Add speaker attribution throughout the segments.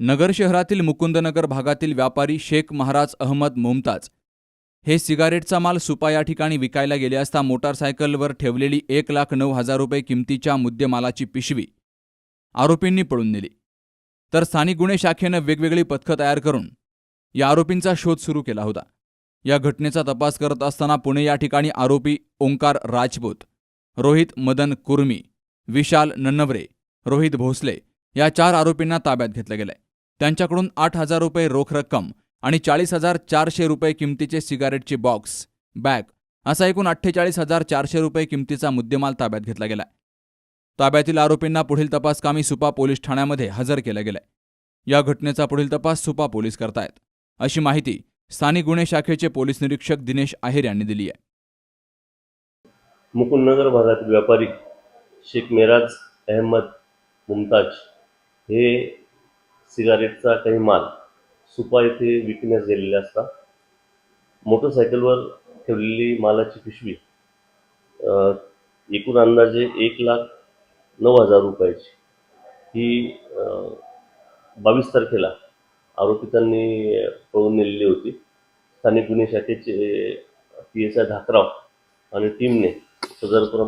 Speaker 1: नगर शहरातील मुकुंदनगर भागातील व्यापारी शेख महाराज अहमद मुमताज हे सिगारेटचा माल सुपा या ठिकाणी विकायला गेले असता मोटारसायकलवर ठेवलेली एक लाख नऊ हजार रुपये किमतीच्या मुद्देमालाची पिशवी. आरोपींनी पळून नेली. तर स्थानिक गुन्हे शाखेनं वेगवेगळी पथकं तयार करून या आरोपींचा शोध सुरू केला होता. या घटनेचा तपास करत असताना पुणे या ठिकाणी आरोपी ओंकार राजपूत रोहित मदन कुर्मी विशाल नन्नवरे रोहित भोसले या चार आरोपींना ताब्यात घेतलं गेलंय. त्यांच्याकडून आठ हजार रुपये रोख रक्कम आणि चाळीस हजार चारशे रुपये किमतीचे सिगारेटचे बॉक्स बॅग असा एकूण अठ्ठेचाळीस हजार चारशे रुपये किमतीचा मुद्देमाल ताब्यात घेतला गेलाय. ताब्यातील आरोपींना पुढील तपासकामी सुपा पोलीस ठाण्यामध्ये हजर केलं गेलंय. या घटनेचा पुढील तपास सुपा पोलीस करतायत अशी माहिती स्थानिक गुन्हे शाखेचे पोलीस निरीक्षक दिनेश आहेर यांनी दिली आहे.
Speaker 2: मुकुंदनगर भागातील व्यापारी शेख मेराज अहमद मुमताज हे सिगारेटचा काही माल सुपा येथे विकण्यास गेलेले असता. मोटरसायकलवर ठेवलेली मालाची पिशवी एकूण अंदाजे एक लाख नऊ हजार रुपयाची. ही बावीस तारखेला आरोपितांनी पळून नेलेली होती. स्थानिक गुन्हे शाखेचे पी एस आय धाकराव आणि टीमने सदर प्र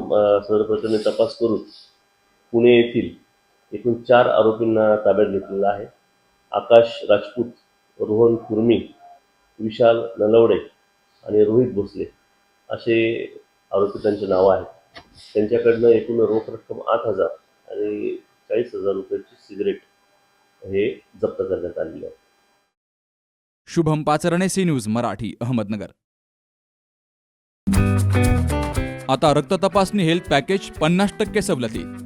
Speaker 2: सदर प्रकरणी तपास करून पुणे येथील एकूण चार आरोपींना ताब्यात घेतलेला आहे. आकाश राजपूत रोहन कुर्मी विशाल नलवडे आणि रोहित भोसले असे आरोपी त्यांचे नावं आहेत. त्यांच्याकडनं एकूण रोख रक्कम आठ हजार आणि चाळीस हजार रुपयाची सिगरेट हे जप्त करण्यात आलेले आहे.
Speaker 1: Shubham Pacharne C news Marathi Ahmednagar. आता रक्त तपासणी हेल्थ पॅकेज पन्नास टक्के सवलती.